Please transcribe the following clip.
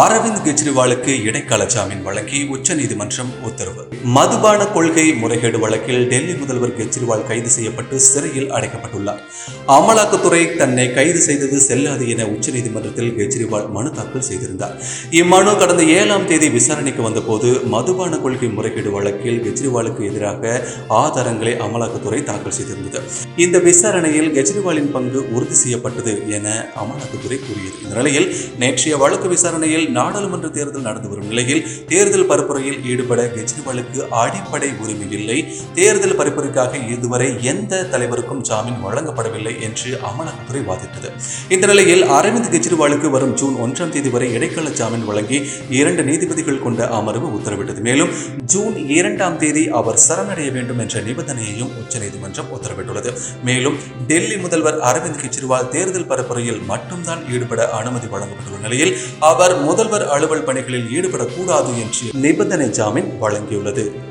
அரவிந்த் கெஜ்ரிவாலுக்கு இடைக்கால ஜாமீன் வழங்கி உச்சநீதிமன்றம் உத்தரவு. மதுபான கொள்கை முறைகேடு வழக்கில் டெல்லி முதல்வர் கெஜ்ரிவால் கைது செய்யப்பட்டு சிறையில் அடைக்கப்பட்டுள்ளார். அமலாக்கத்துறை தன்னை கைது செய்தது செல்லாது என உச்சநீதிமன்றத்தில் கெஜ்ரிவால் மனு தாக்கல் செய்திருந்தார். இம்மனு கடந்த ஏழாம் தேதி விசாரணைக்கு வந்தபோது மதுபான கொள்கை முறைகேடு வழக்கில் கெஜ்ரிவாலுக்கு எதிராக ஆதாரங்களை அமலாக்கத்துறை தாக்கல் செய்திருந்தது. இந்த விசாரணையில் கெஜ்ரிவாலின் பங்கு உறுதி செய்யப்பட்டது என அமலாக்கத்துறை கூறியது. இந்த நிலையில் நேற்றைய வழக்கு விசாரணையில் நாடாளுமன்ற தேர்தல் நடந்து வரும் நிலையில் தேர்தல் பரப்புரையில் ஈடுபட கெஜ்ரிவாலுக்கு அடிப்படை உரிமை இல்லை. தேர்தல் பரப்புரைக்காக இதுவரை எந்த தலைவருக்கும் ஜாமீன் வழங்கப்படவில்லை என்று அமலாக்கத்துறை வாதிட்டது. இந்த நிலையில் அரவிந்த் கெஜ்ரிவாலுக்கு வரும் ஜூன் ஒன்றாம் தேதி வரை இடைக்கால ஜாமீன் வழங்கி இரண்டு நீதிபதிகள் கொண்ட அமர்வு உத்தரவிட்டது. மேலும் ஜூன் இரண்டாம் தேதி அவர் சரணடைய வேண்டும் என்ற நிபந்தனையையும் உச்சநீதிமன்றம் உத்தரவிட்டுள்ளது. மேலும் டெல்லி முதல்வர் அரவிந்த் கெஜ்ரிவால் தேர்தல் பரப்புரையில் மட்டும்தான் ஈடுபட அனுமதி வழங்கப்பட்டுள்ள நிலையில் அவர் முதல்வர் அலுவல் பணிகளில் ஈடுபடக்கூடாது என்று நிபந்தனை ஜாமீன் வழங்கியுள்ளது.